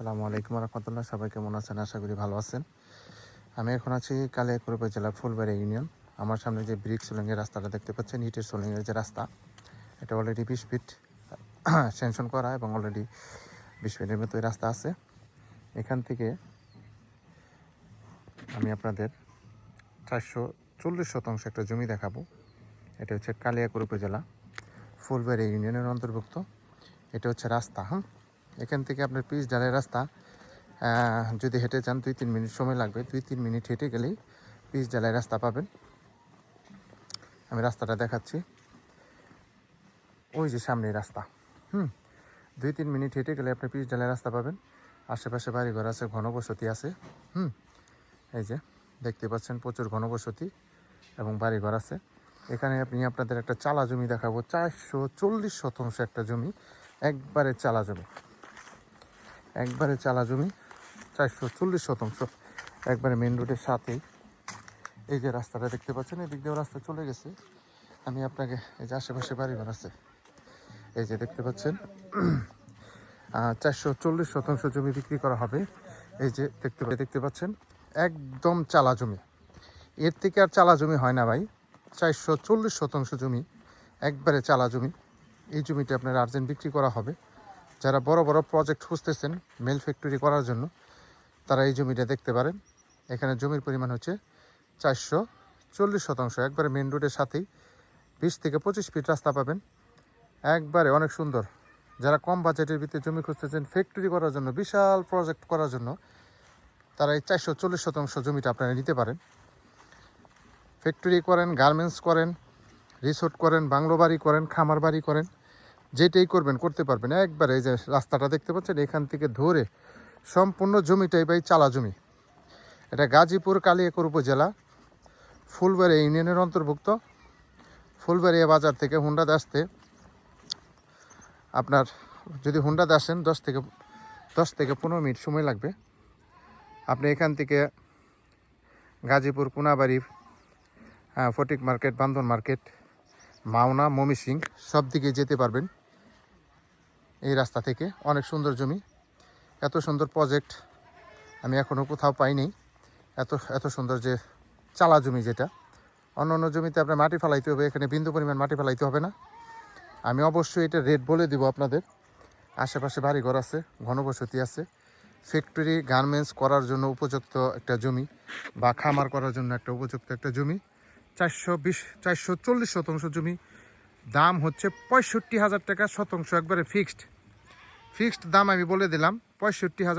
আসসালামু আলাইকুম রহমতুল্লাহ। সবাই কেমন আছেন? আশা করি ভালো আছেন। আমি এখন আছি কালিয়াকুড় উপজেলার ফুলবাড়ি ইউনিয়ন। আমার সামনে যে ব্রিক সোলিংয়ের রাস্তাটা দেখতে পাচ্ছেন, ইটের সোলিংয়ের যে রাস্তা, এটা অলরেডি বিশ ফিট সেনশন করা এবং অলরেডি বিশ ফিটের মতো রাস্তা আছে। এখান থেকে আমি আপনাদের চারশো চল্লিশ শতাংশ একটা জমি দেখাবো। এটা হচ্ছে কালিয়াকুড় উপজেলা ফুলবাড়ি ইউনিয়নের অন্তর্ভুক্ত। এটা হচ্ছে রাস্তা হুম এখান থেকে আপনার পিচ ডালের রাস্তা যদি হেঁটে যান দুই তিন মিনিট সময় লাগবে। দুই তিন মিনিট হেঁটে গেলেই পিচ ডালের রাস্তা পাবেন। আমি রাস্তাটা দেখাচ্ছি। ওই যে সামনে রাস্তা। হুম, দুই তিন মিনিট হেঁটে গেলে আপনি পিচ ডালের রাস্তা পাবেন। আশেপাশে বাড়িঘর আছে, ঘনবসতি আছে। হুম, এই যে দেখতে পাচ্ছেন প্রচুর ঘনবসতি এবং বাড়িঘর আছে। এখানে আপনি আপনাদের একটা চালা জমি দেখাবো। চারশো চল্লিশ শতাংশ একটা জমি একবারে চালা জমি। একবারে চালা জমি, চারশো চল্লিশ শতাংশ। একবারে মেন রোডের সাথেই। এই যে রাস্তাটা দেখতে পাচ্ছেন, এদিক দিয়েও রাস্তা চলে গেছে। আমি আপনাকে এই যে আশেপাশে বাড়িঘর আছে এই যে দেখতে পাচ্ছেন চারশো চল্লিশ শতাংশ জমি বিক্রি করা হবে। এই যে দেখতে দেখতে পাচ্ছেন, একদম চালা জমি। এর থেকে আর চালা জমি হয় না ভাই। চারশো চল্লিশ শতাংশ জমি, একবারে চালা জমি। এই জমিটা আপনার আর্জেন্ট বিক্রি করা হবে। যারা বড় বড় প্রজেক্ট খুঁজতেছেন মেল ফ্যাক্টরি করার জন্য, তারা এই জমিটা দেখতে পারেন। এখানে জমির পরিমাণ হচ্ছে চারশো চল্লিশ শতাংশ। একবারে মেন রোডের সাথেই বিশ থেকে পঁচিশ ফিট রাস্তা পাবেন। একবারে অনেক সুন্দর। যারা কম বাজেটের ভিতরে জমি খুঁজতেছেন ফ্যাক্টরি করার জন্য, বিশাল প্রজেক্ট করার জন্য, তারা এই চারশো চল্লিশ শতাংশ জমিটা আপনারা নিতে পারেন। ফ্যাক্টরি করেন গার্মেন্টস করেন রিসোর্ট করেন, বাংলো বাড়ি করেন, খামার বাড়ি করেন। যেটাই করবেন, করতে পারবেন। একবারে এই যে রাস্তাটা দেখতে পাচ্ছেন, এখান থেকে ধরে সম্পূর্ণ জমিটাই ভাই চালা জমি। এটা গাজীপুর কালিয়াকুর উপজেলা, ফুলবাড়ি ইউনিয়নের অন্তর্ভুক্ত। ফুলবাড়িয়া বাজার থেকে হুন্ডাতে আসতে আপনার যদি হুন্ডাতে আসেন দশ থেকে দশ থেকে পনেরো মিনিট সময় লাগবে। আপনি এখান থেকে গাজীপুর কোনাবাড়ি ফটিক মার্কেট বান্দন মার্কেট, মাওনা মমিসিং সব দিকে যেতে পারবেন। এই রাস্তা থেকে। অনেক সুন্দর জমি। এত সুন্দর প্রজেক্ট আমি এখনও কোথাও পাইনি। এত এত সুন্দর যে চালা জমি যেটা। অন্য অন্য জমিতে আপনার মাটি ফেলাইতে হবে, এখানে বিন্দু পরিমাণ মাটি ফেলাইতে হবে না। আমি অবশ্যই এটা রেট বলে দিব আপনাদের। আশেপাশে বাড়িঘর আছে, ঘনবসতি আছে। ফ্যাক্টরি গার্মেন্টস করার জন্য উপযুক্ত একটা জমি বা খামার করার জন্য একটা উপযুক্ত একটা জমি। চারশো বিশ, চারশো চল্লিশ শতাংশ জমি দাম হচ্ছে পঁয়ষট্টি হাজার টাকা শতাংশ একবারে ফিক্সড ফিক্সড দাম আমি বলে দিলাম, পঁয়ষট্টি হাজার